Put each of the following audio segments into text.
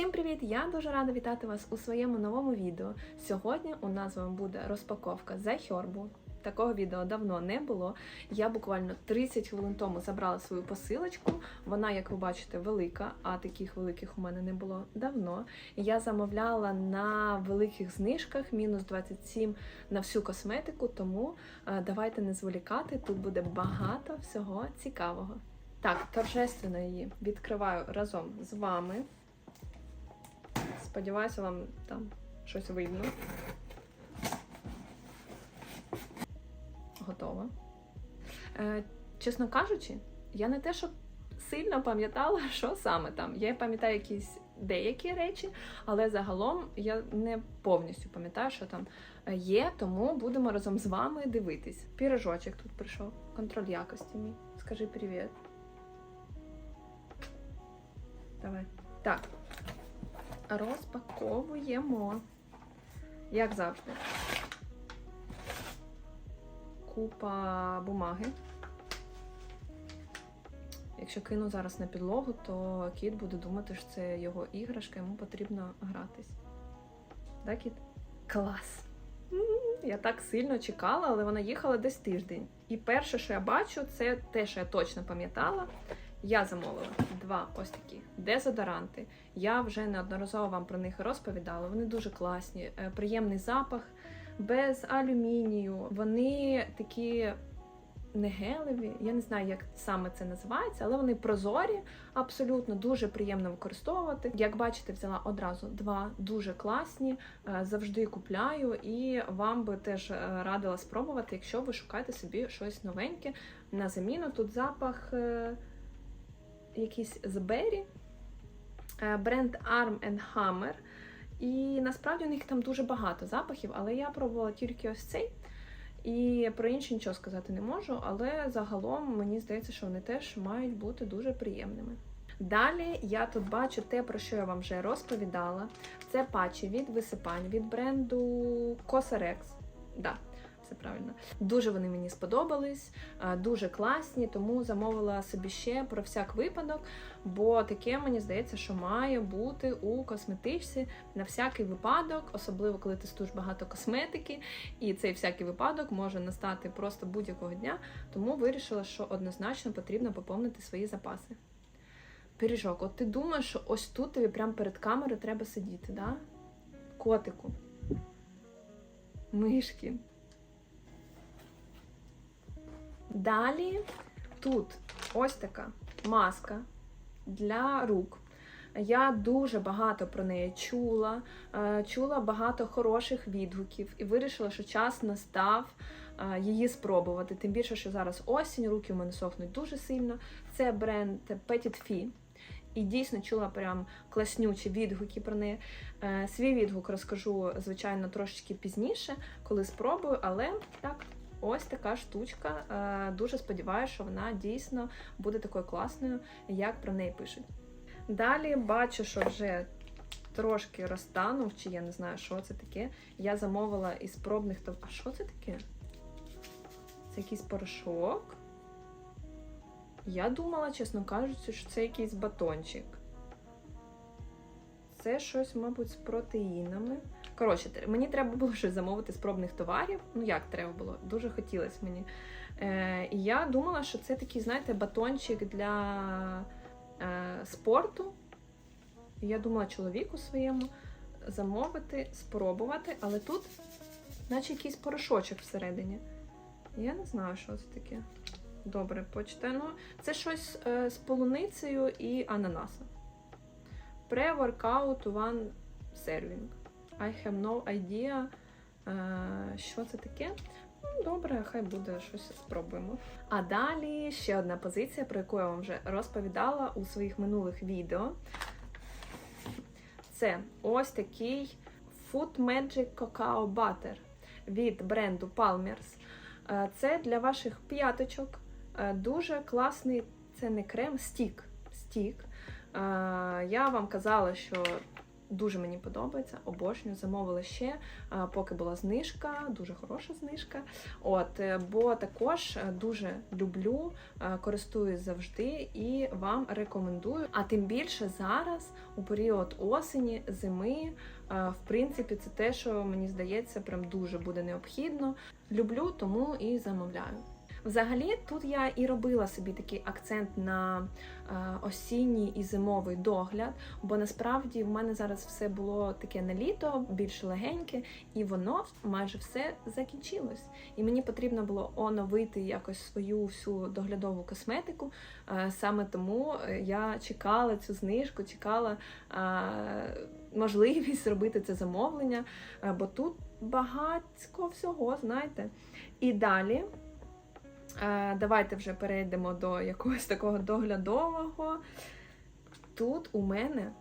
Всім привіт! Я дуже рада вітати вас у своєму новому відео. Сьогодні у нас з вами буде розпаковка The Herbu. Такого відео давно не було. Я буквально 30 хвилин тому забрала свою посилочку. Вона, як ви бачите, велика, а таких великих у мене не було давно. Я замовляла на великих знижках мінус 27 на всю косметику, тому е, давайте не зволікати. Тут буде багато всього цікавого. Так, торжественно її відкриваю разом з вами. Сподіваюся, вам там щось видно. Готова. Е, чесно кажучи, я не те, що сильно пам'ятала, що саме там. Я пам'ятаю якісь деякі речі, але загалом я не повністю пам'ятаю, що там є, тому будемо разом з вами дивитись. Пірожочок тут прийшов. Контроль якості мій. Скажи привіт. Давай. Так. Розпаковуємо. Як завжди. Купа бумаги. Якщо кину зараз на підлогу, то кіт буде думати, що це його іграшка, йому потрібно гратись. Да, кіт? Клас! Я так сильно чекала, але вона їхала десь тиждень. І перше, що я бачу, це те, що я точно пам'ятала. Я замовила два ось такі дезодоранти. Я вже неодноразово вам про них розповідала. Вони дуже класні, е, приємний запах, без алюмінію. Вони такі не гелеві, я не знаю, як саме це називається, але вони прозорі, абсолютно дуже приємно використовувати. Як бачите, взяла одразу два дуже класні, е, завжди купляю, і вам би теж е, радила спробувати, якщо ви шукаєте собі щось новеньке на заміну. Тут запах якийсь з Berry, е, бренд Arm Hammer. І насправді у них там дуже багато запахів, але я пробувала тільки ось цей. І про інші нічого сказати не можу, але загалом мені здається, що вони теж мають бути дуже приємними. Далі я тут бачу те, про що я вам вже розповідала. Це патчі від висипань від бренду Cosrx. Да, все правильно. Дуже вони мені сподобались, е, дуже класні, тому замовила собі ще про всяк випадок, бо таке мені здається, що має бути у косметичці на всякий випадок, особливо коли ти тестуєш багато косметики, і цей всякий випадок може настати просто будь-якого дня. Тому вирішила, що однозначно потрібно поповнити свої запаси. Пиріжок, от ти думаєш, що ось тут тобі прямо перед камерою треба сидіти, да? Котику. Мишки. Далі тут ось така маска для рук. Я дуже багато про неї чула, е, чула багато хороших відгуків і вирішила, що час настав е, її спробувати. Тим більше, що зараз осінь, руки у мене сохнуть дуже сильно. Це бренд Petit Fee. І дійсно чула прям класнючі відгуки про неї. Е, Свій відгук розкажу, звичайно, трошечки пізніше, коли спробую, але так, ось така штучка. Е, Дуже сподіваюся, що вона дійсно буде такою класною, як про неї пишуть. Далі бачу, що вже трошки розтанув, чи я не знаю, що це таке. Я замовила із пробних тов... А що це таке? Це якийсь порошок. Я думала, чесно кажучи, що це якийсь батончик. Це щось, мабуть, з протеїнами. Коротше, мені треба було щось замовити з пробних товарів. Ну, як треба було? Дуже хотілося мені. Е, і я думала, що це такий, знаєте, батончик для е, спорту. Я думала чоловіку своєму замовити, спробувати, але тут, наче якийсь порошочок всередині. Я не знаю, що це таке. Добре, почитаю. Ну, це щось е, з полуницею і ананасом. Pre-workout one serving. I have no idea, е, що це таке. Ну, добре, хай буде щось спробуємо. А далі ще одна позиція, про яку я вам вже розповідала у своїх минулих відео. Це ось такий Food Magic Cacao Butter від бренду Palmer's. Е, Це для ваших п'яточок. Е, Дуже класний, це не крем, стік. стік. Я вам казала, що Дуже мені подобається, обожнюю. Замовила ще, поки була знижка, дуже хороша знижка. От, е, бо також е, дуже люблю, е, користуюсь завжди і вам рекомендую. А тим більше зараз, у період осені, зими, в принципі, це те, що мені здається, прям дуже буде необхідно. Люблю, тому і замовляю. Взагалі, тут я і робила собі такий акцент на е, осінній і зимовий догляд, бо насправді в мене зараз все було таке на літо, більш легеньке, і воно майже все закінчилось. І мені потрібно було оновити якось свою всю доглядову косметику. Е, саме тому е, я чекала цю знижку, чекала можливість зробити це замовлення, бо тут багатько всього, знаєте. І далі. Е, Давайте вже перейдемо до якогось такого доглядового. Тут у мене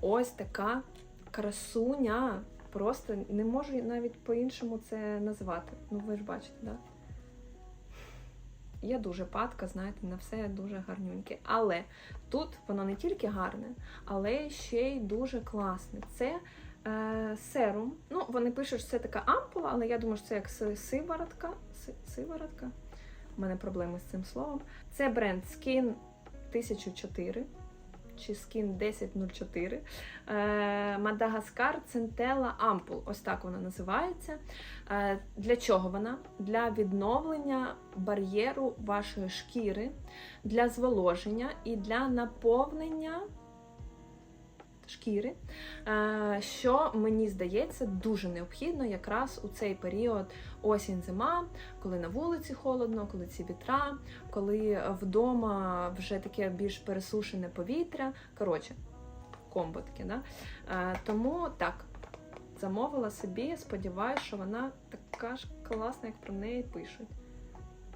ось така красуня. Просто не можу навіть по-іншому це назвати. Ну, ви ж бачите, так? Да? Я дуже падка, знаєте, на все дуже гарнюньке. Але тут воно не тільки гарне, але ще й дуже класне. Це е, серум. Ну, вони пишуть, що це така ампула, але я думаю, що це як си- сиворотка. Сиворотка. У мене проблеми з цим словом. Це бренд Skin 1004 чи Skin 1004. Е, Мадагаскар Центела Ампул. Ось так вона називається. Е, Для чого вона? Для відновлення бар'єру вашої шкіри, для зволоження і для наповнення шкіри, е, що мені здається дуже необхідно якраз у цей період осінь-зима, коли на вулиці холодно, коли ці вітра, коли вдома вже таке більш пересушене повітря. Коротше, комбо таке, да? Е, Тому так, замовила собі, сподіваюся, що вона така ж класна, як про неї пишуть.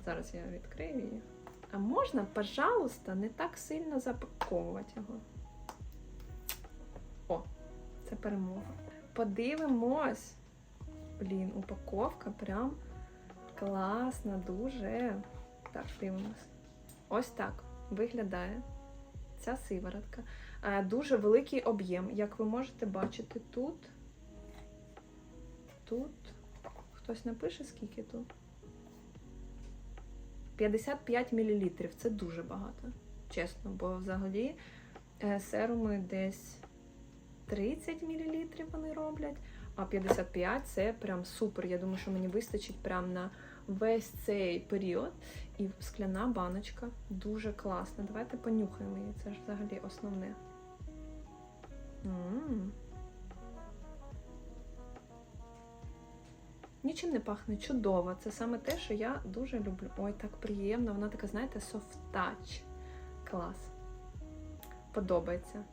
Зараз я відкрию її. А можна, пожалуйста, не так сильно запаковувати його. О, це перемога. Подивимось. Блін, упаковка прям класна, дуже. Так, дивимось. Ось так виглядає ця сиворотка. Е, Дуже великий об'єм. Як ви можете бачити, тут. Тут. Хтось напише, скільки тут? 55 мл. Це дуже багато. Чесно, бо взагалі е, серуми десь 30 мл вони роблять, а 55 це прям супер. Я думаю, що мені вистачить прям на весь цей період. І скляна баночка дуже класна. Давайте понюхаємо її. Це ж взагалі основне. М. Нічим не пахне чудово. Це саме те, що я дуже люблю. Ой, так приємно. Вона така, знаєте, touch. Клас. Подобається.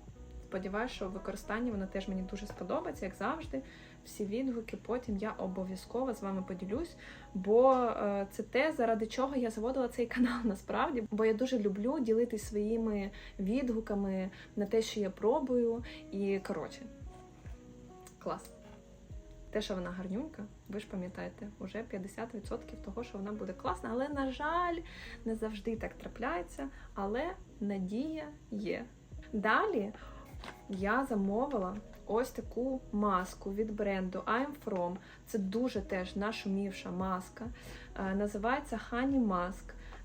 Сподіваюся, що в використанні вона теж мені дуже сподобається, як завжди. Всі відгуки потім я обов'язково з вами поділюсь, бо е, це те, заради чого я заводила цей канал насправді. Бо я дуже люблю ділитись своїми відгуками на те, що я пробую. І коротше, клас. Те, що вона гарнюнька, ви ж пам'ятаєте, вже 50% того, що вона буде класна. Але, на жаль, не завжди так трапляється, але надія є. Далі я замовила ось таку маску від бренду I'm From. Це дуже теж нашумівша маска. Е, Називається Honey Mask.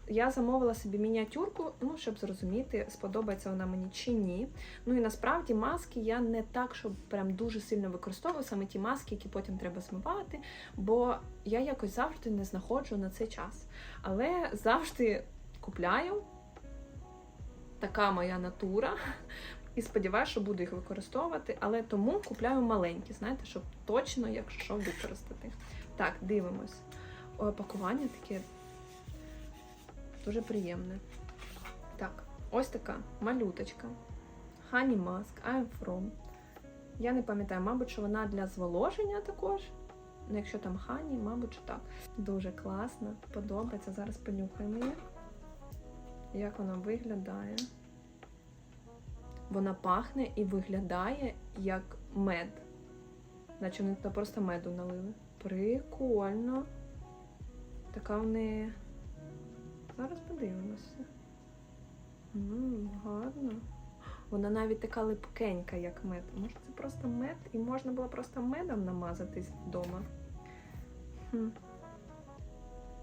Я замовила собі мініатюрку, ну, щоб зрозуміти, сподобається вона мені чи ні. Ну і насправді маски я не так, щоб прям дуже сильно використовую саме ті маски, які потім треба змивати, бо я якось завжди не знаходжу на це час. Але завжди купляю. Така моя натура. І сподіваюся, що буду їх використовувати, але тому купляю маленькі, знаєте, щоб точно, якщо що, використати. Так, дивимось. Пакування таке дуже приємне. Так, ось така малюточка. Honey Mask, I'm from. Я не пам'ятаю, мабуть, що вона для зволоження також. Ну, якщо там хані, мабуть, що так. Дуже класно, подобається. Зараз понюхаємо її. Як вона виглядає. Вона пахне і виглядає як мед. Наче вони туди просто меду налили. Прикольно. Така в неї. Зараз подивимося. М, гарно. Вона навіть така липкенька, як мед. Може, це просто мед, і можна було просто медом намазатись вдома. Хм.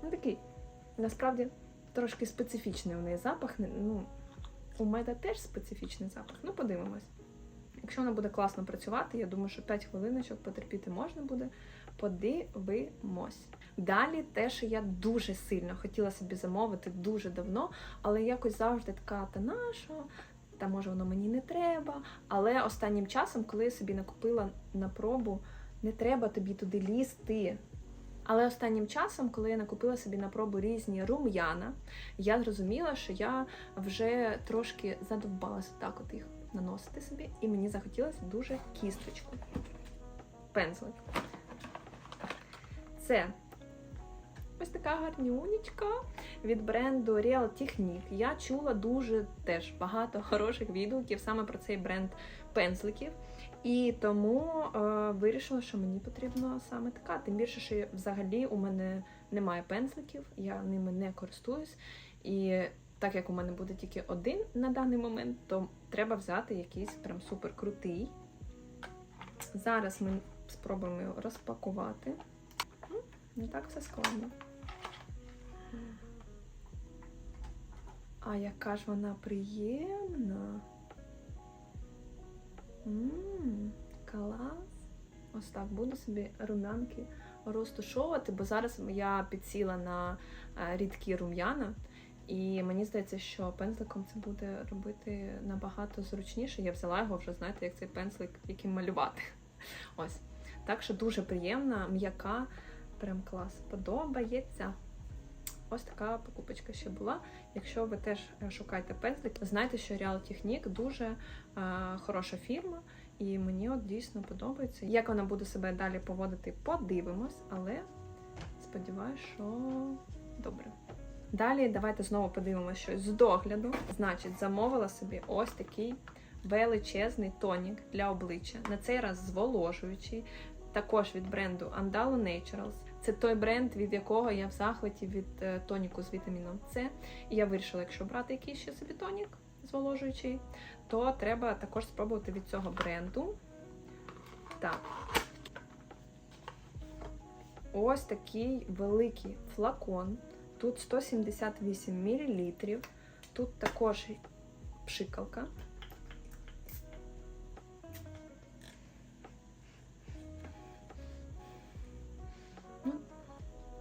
Ну, такий, насправді, трошки специфічний у неї запах. Ну, у меда теж специфічний запах. Ну, подивимось. Якщо вона буде класно працювати, я думаю, що 5 хвилиночок потерпіти можна буде. Подивимось. Далі те, що я дуже сильно хотіла собі замовити дуже давно, але якось завжди така, та на що? Та може воно мені не треба. Але останнім часом, коли я собі накупила на пробу, не треба тобі туди лізти. Але останнім часом, коли я накупила собі на пробу різні рум'яна, я зрозуміла, що я вже трошки задовбалася так от їх наносити собі, і мені захотілося дуже кісточку. Пензлик. Це ось така гарнюнечка від бренду Real Technique. Я чула дуже теж багато хороших відгуків саме про цей бренд пензликів. І тому е, вирішила, що мені потрібно саме така. Тим більше, що взагалі у мене немає пензликів, я ними не користуюсь. І так як у мене буде тільки один на даний момент, то треба взяти якийсь прям супер крутий. Зараз ми спробуємо його розпакувати. М, Не так все складно. А яка ж вона приємна. Ммм, клас. Ось так буду собі рум'янки розтушовувати, бо зараз я підсіла на е, рідкі рум'яна, і мені здається, що пензликом це буде робити набагато зручніше. Я взяла його вже, знаєте, як цей пензлик, яким малювати. Ось. Так що дуже приємна, м'яка, прям клас. Подобається. Ось така покупочка ще була. Якщо ви теж е, шукаєте пензлик, знайте, що Real Technique дуже е, хороша фірма, і мені от дійсно подобається. Як вона буде себе далі поводити, подивимось, але сподіваюся, що добре. Далі давайте знову подивимося щось з догляду. Значить, замовила собі ось такий величезний тонік для обличчя. На цей раз зволожуючий, також від бренду Andalo Naturals. Це той бренд, від якого я в захваті від е, тоніку з вітаміном С. І я вирішила, якщо брати якийсь ще собі тонік зволожуючий, то треба також спробувати від цього бренду. Так. Ось такий великий флакон. Тут 178 мл. Тут також пшикалка.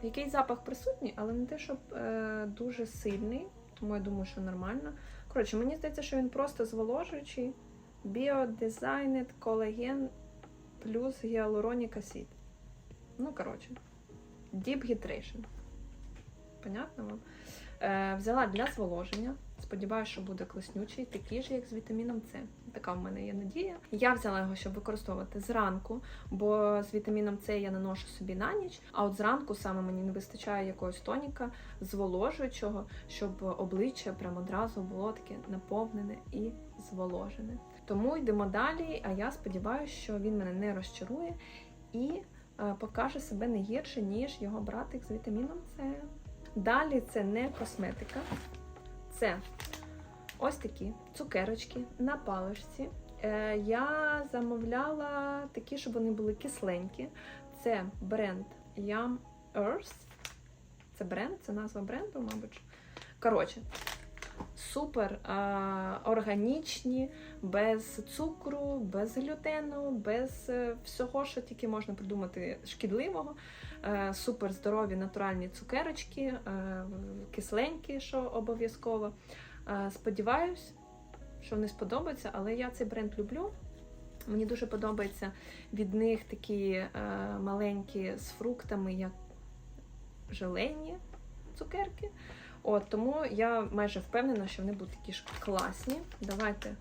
Якийсь запах присутній, але не те, щоб е, дуже сильний, тому я думаю, що нормально. Коротше, мені здається, що він просто зволожуючий. Biodesigned колаген плюс гіалуронік acid. Ну, коротше, Deep Hydration. Понятно вам? Е, взяла для зволоження. Сподіваюся, що буде класнючий, такий же, як з вітаміном С. Така в мене є надія. Я взяла його, щоб використовувати зранку, бо з вітаміном С я наношу собі на ніч. А от зранку саме мені не вистачає якогось тоніка зволожуючого, щоб обличчя прямо одразу було таке наповнене і зволожене. Тому йдемо далі. А я сподіваюся, що він мене не розчарує і е, покаже себе не гірше, ніж його братик з вітаміном С. Далі це не косметика, це ось такі цукерочки на паличці. Е, я замовляла такі, щоб вони були кисленькі. Це бренд Yum Earth. Це бренд, це назва бренду, мабуть. Коротше, супер е, органічні, без цукру, без глютену, без е, всього, що тільки можна придумати шкідливого. Е, супер здорові натуральні цукерочки, е, кисленькі, що обов'язково. Сподіваюсь, що вони сподобаються, але я цей бренд люблю. Мені дуже подобається від них такі е, маленькі з фруктами, як желейні цукерки. От, тому я майже впевнена, що вони будуть такі ж класні. Давайте.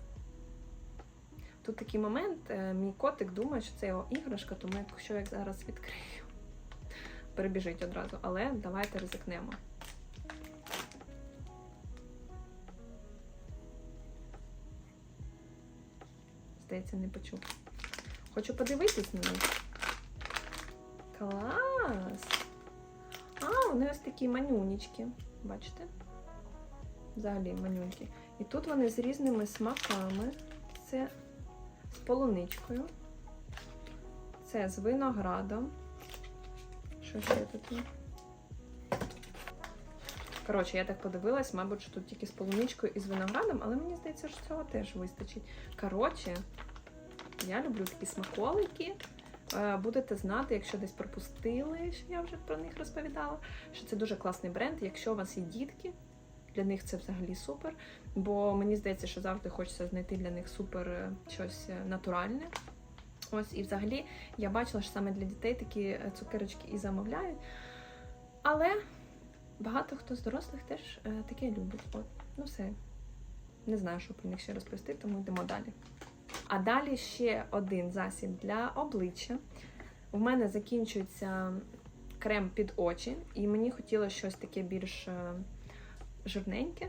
Тут такий момент, е, мій котик думає, що це його іграшка, тому якщо я зараз відкрию, перебіжить одразу. Але давайте ризикнемо. Здається, не почув. Хочу подивитись на них. Клас! А, вони ось такі манюнічки. Бачите? Взагалі манюнькі. І тут вони з різними смаками. це з полуничкою. Це з виноградом. Що ще тут є? Коротше, я так подивилась, мабуть, що тут тільки з полуничкою і з виноградом, але мені здається, що цього теж вистачить. Коротше, я люблю такі смаколики. Е, Будете знати, якщо десь пропустили, що я вже про них розповідала, що це дуже класний бренд. Якщо у вас є дітки, для них це взагалі супер. Бо мені здається, що завжди хочеться знайти для них супер е, щось е, натуральне. Ось, і взагалі я бачила, що саме для дітей такі цукерочки і замовляють. Але багато хто з дорослих теж таке любить. От, ну все. Не знаю, що про них ще розповісти, тому йдемо далі. А далі ще один засіб для обличчя. У мене закінчується крем під очі, і мені хотілося щось таке більш е, жирненьке.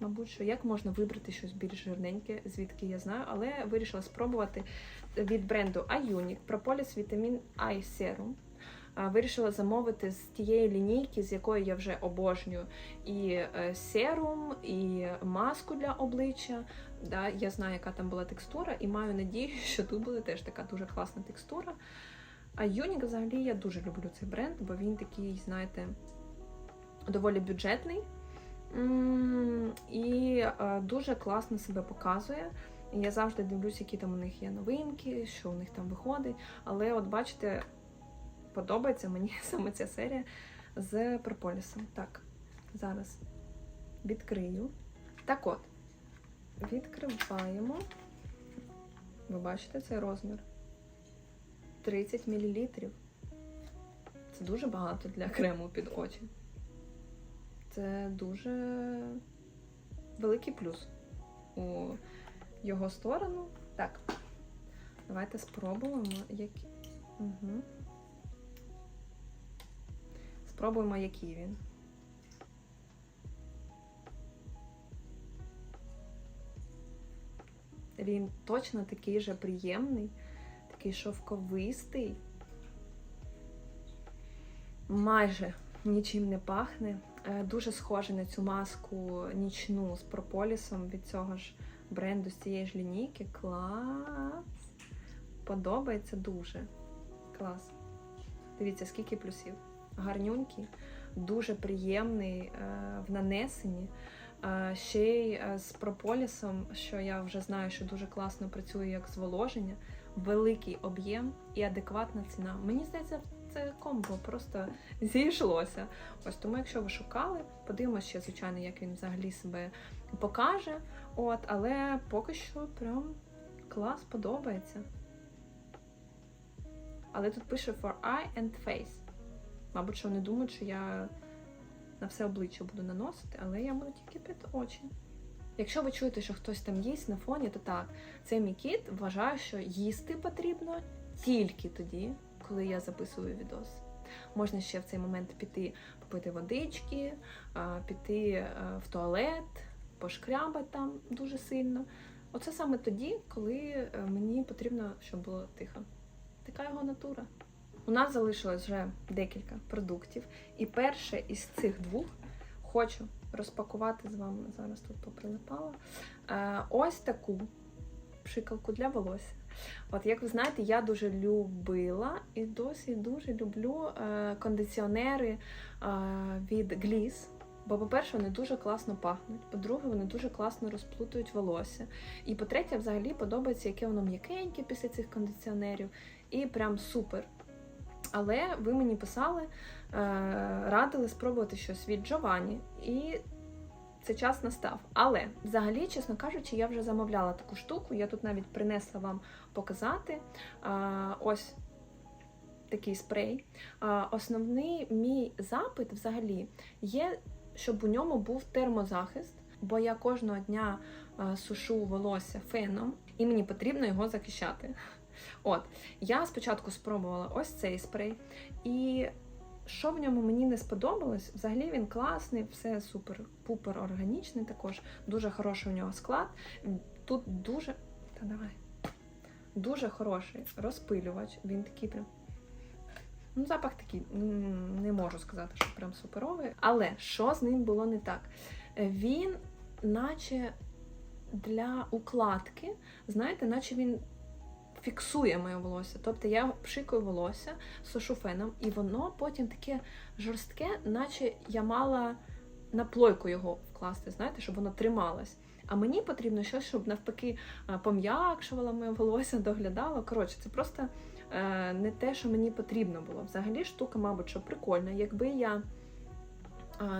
Мабуть, що як можна вибрати щось більш жирненьке, звідки я знаю, але вирішила спробувати від бренду Ionic Propolis Vitamin Eye Serum. Вирішила замовити з тієї лінійки, з якої я вже обожнюю і е, серум, і маску для обличчя. Да, я знаю, яка там була текстура, і маю надію, що тут буде теж така дуже класна текстура. А Ionic взагалі я дуже люблю цей бренд, бо він такий, знаєте, доволі бюджетний. І е, дуже класно себе показує. Я завжди дивлюся, які там у них є новинки, що у них там виходить. Але от бачите, подобається мені саме ця серія з прополісом. Так, зараз відкрию. Так от, відкриваємо. Ви бачите цей розмір? 30 мл. Це дуже багато для крему під очі. Це дуже великий плюс у його сторону. Так, давайте спробуємо, які. Угу. Спробуємо, який він. Він точно такий же приємний, такий шовковистий. Майже нічим не пахне. Е, Дуже схожий на цю маску нічну з прополісом від цього ж бренду з цієї ж лінійки. Клас! Подобається дуже. Клас. Дивіться, скільки плюсів. Гарнюнький, дуже приємний е, в нанесенні. Ще й е, з прополісом, що я вже знаю, що дуже класно працює як зволоження, великий об'єм і адекватна ціна. Мені здається, це комбо просто зійшлося. Ось тому, якщо ви шукали, подивимося ще, звичайно, як він взагалі себе покаже. От, але поки що прям клас подобається. Але тут пише for eye and face. Мабуть, що вони думають, що я на все обличчя буду наносити, але я буду тільки під очі. Якщо ви чуєте, що хтось там їсть на фоні, то так, цей мій кіт вважає, що їсти потрібно тільки тоді, коли я записую відос. Можна ще в цей момент піти попити водички, піти е, в туалет, пошкрябати там дуже сильно. Оце саме тоді, коли е, мені потрібно, щоб було тихо. Така його натура. У нас залишилось вже декілька продуктів, і перше із цих двох хочу розпакувати з вами. Зараз тут поприлипала. Е, ось таку пшикалку для волосся. От, як ви знаєте, я дуже любила і досі дуже люблю е, кондиціонери е, від Gliss. Бо, по-перше, вони дуже класно пахнуть. По-друге, вони дуже класно розплутують волосся. І по-третє, взагалі подобається, яке воно м'якеньке після цих кондиціонерів. І прям супер. Але ви мені писали, е, радили спробувати щось від Джованні, і це час настав. Але взагалі, чесно кажучи, я вже замовляла таку штуку. Я тут навіть принесла вам показати. Е, ось такий спрей. Е, Основний мій запит взагалі є, щоб у ньому був термозахист, бо я кожного дня сушу волосся феном, і мені потрібно його захищати. От, я спочатку спробувала ось цей спрей, і що в ньому мені не сподобалось, взагалі він класний, все супер-пупер органічний також, дуже хороший у нього склад. Тут дуже. Та давай. Дуже хороший розпилювач. Він такий прям. Ну, запах такий, не можу сказати, що прям суперовий. Але що з ним було не так? Він, наче для укладки, знаєте, наче він фіксує моє волосся. Тобто я пшикаю волосся сушу феном, і воно потім таке жорстке, наче я мала на плойку його вкласти, знаєте, щоб воно трималось. А мені потрібно щось, щоб навпаки пом'якшувало моє волосся, доглядало. Коротше, це просто е, не те, що мені потрібно було. Взагалі штука, мабуть, що прикольна. Якби я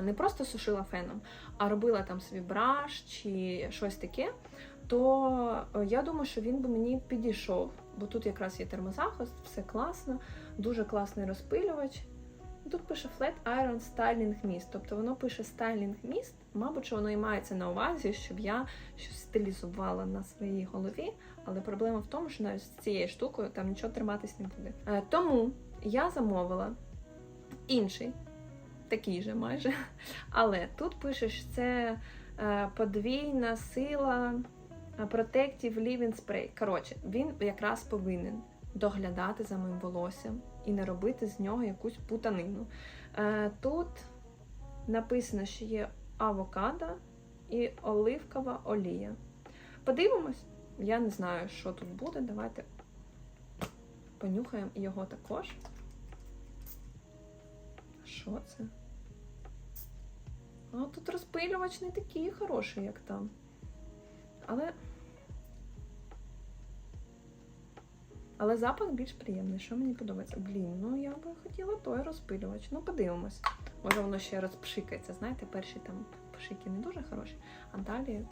не просто сушила феном, а робила там свій браш чи щось таке, то е, я думаю, що він би мені підійшов. Бо тут якраз є термозахист, все класно, дуже класний розпилювач. Тут пише Flat Iron Styling Mist, тобто воно пише Styling Mist, мабуть, що воно і мається на увазі, щоб я щось стилізувала на своїй голові, але проблема в тому, що навіть з цією штукою там нічого триматись не буде. Е, Тому я замовила інший, такий же майже, але тут пише, що це е, подвійна сила Protective Living Spray. Коротше, він якраз повинен доглядати за моїм волоссям і не робити з нього якусь путанину. Е, Тут написано, що є авокадо і оливкова олія. Подивимось, я не знаю, що тут буде. Давайте понюхаємо його також. Що це? А тут розпилювач не такий хороший, як там. Але. Але запах більш приємний, що мені подобається. Блін, ну я би хотіла той розпилювач. Ну, подивимось. Може воно ще розпшикається. Знаєте, перші там пшики не дуже хороші, а далі.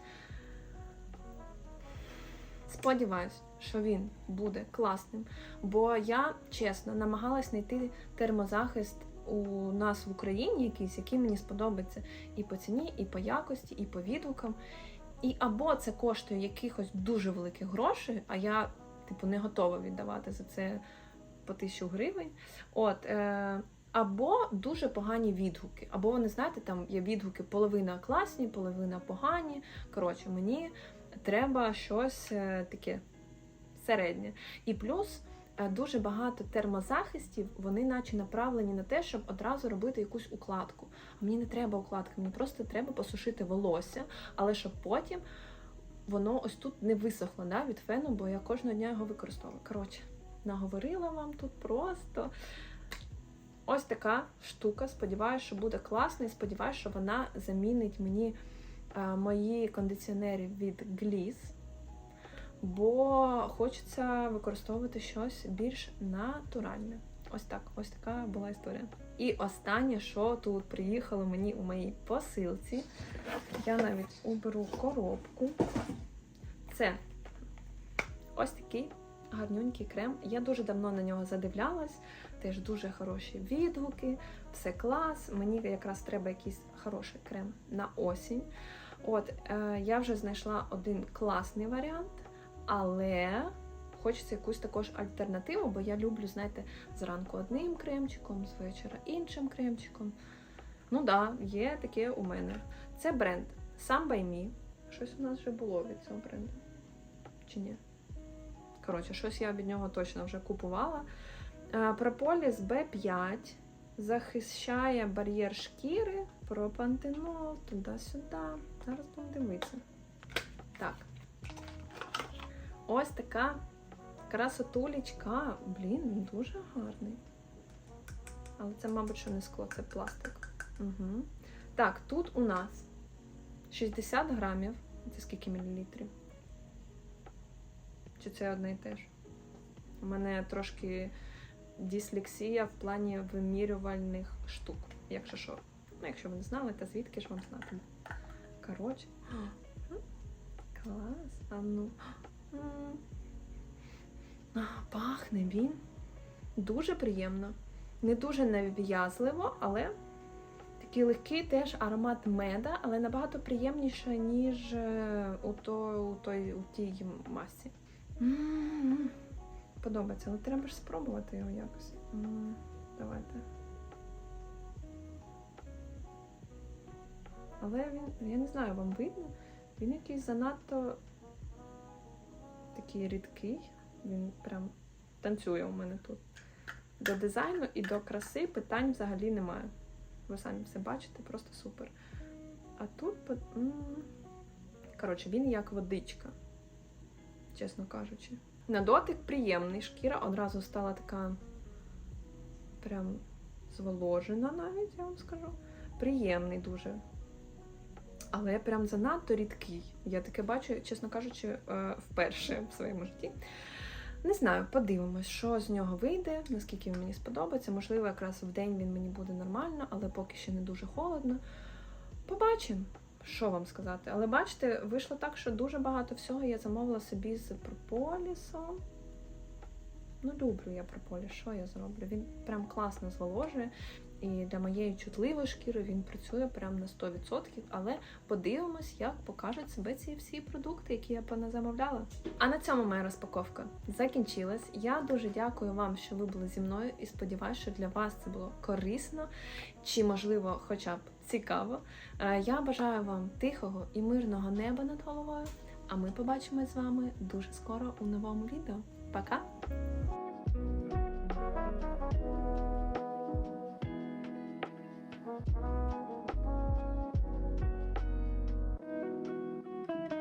Сподіваюсь, що він буде класним. Бо я чесно намагалась знайти термозахист у нас в Україні, якийсь, який мені сподобається і по ціні, і по якості, і по відгукам. І або це коштує якихось дуже великих грошей, а я типу, не готова віддавати за це по тисячу гривень. От, е, або дуже погані відгуки. Або вони, знаєте, там є відгуки половина класні, половина погані. Коротше, мені треба щось е, таке середнє. І плюс дуже багато термозахистів, вони наче направлені на те, щоб одразу робити якусь укладку. А мені не треба укладки, мені просто треба посушити волосся, але щоб потім воно ось тут не висохло да, від фену, бо я кожного дня його використовую. Коротше, наговорила вам тут просто. Ось така штука. Сподіваюся, що буде класно, і сподіваюся, що вона замінить мені е, мої кондиціонери від Gliss, бо хочеться використовувати щось більш натуральне. Ось так, ось така була історія. І останнє, що тут приїхало мені у моїй посилці, я навіть уберу коробку. Це ось такий гарнюнький крем. Я дуже давно на нього задивлялась, теж дуже хороші відгуки, все клас. Мені якраз треба якийсь хороший крем на осінь. От, е, я вже знайшла один класний варіант, але хочеться якусь також альтернативу, бо я люблю, знаєте, зранку одним кремчиком, з вечора іншим кремчиком. Ну да, є таке у мене. Це бренд Some by Me. Щось у нас вже було від цього бренду. Чи ні? Коротше, щось я від нього точно вже купувала. Е, Прополіс B5 захищає бар'єр шкіри, пропантенол, туди-сюди. Зараз будемо дивитися. Так. Ось така красотулечка. Блін, дуже гарний. Але це, мабуть, що не скло, це пластик. Угу. Так, тут у нас 60 грамів. Це скільки мілілітрів? Чи це одне і те ж? У мене трошки дислексія в плані вимірювальних штук. Якщо що. Ну, якщо ви не знали, то звідки ж вам знати? Коротше. Клас. А ну. М. А, Пахне він. Дуже приємно. Не дуже нав'язливо, але такий легкий теж аромат меда, але набагато приємніше, ніж е, у, то, у, той, у тій масі. М-м-м. Подобається, але треба ж спробувати його якось. М, Давайте. Але він, я не знаю, вам видно, він якийсь занадто такий рідкий. Він прям танцює у мене тут. До дизайну і до краси питань взагалі немає. Ви самі все бачите, просто супер. А тут Коротше, він як водичка, чесно кажучи. На дотик приємний. Шкіра одразу стала така прям зволожена навіть, я вам скажу. Приємний дуже. Але прям занадто рідкий. Я таке бачу, чесно кажучи, е, вперше в своєму житті. Не знаю, подивимось, що з нього вийде, наскільки він мені сподобається. Можливо, якраз в день він мені буде нормально, але поки ще не дуже холодно. Побачимо, що вам сказати. Але бачите, вийшло так, що дуже багато всього я замовила собі з прополісом. Ну, люблю я прополіс, що я зроблю? Він прям класно зволожує. І для моєї чутливої шкіри він працює прям на 100%, але подивимось, як покажуть себе ці всі продукти, які я поназамовляла. А на цьому моя розпаковка закінчилась. Я дуже дякую вам, що ви були зі мною, і сподіваюся, що для вас це було корисно чи, можливо, хоча б цікаво. Е, Я бажаю вам тихого і мирного неба над головою. А ми побачимось з вами дуже скоро у новому відео. Пока!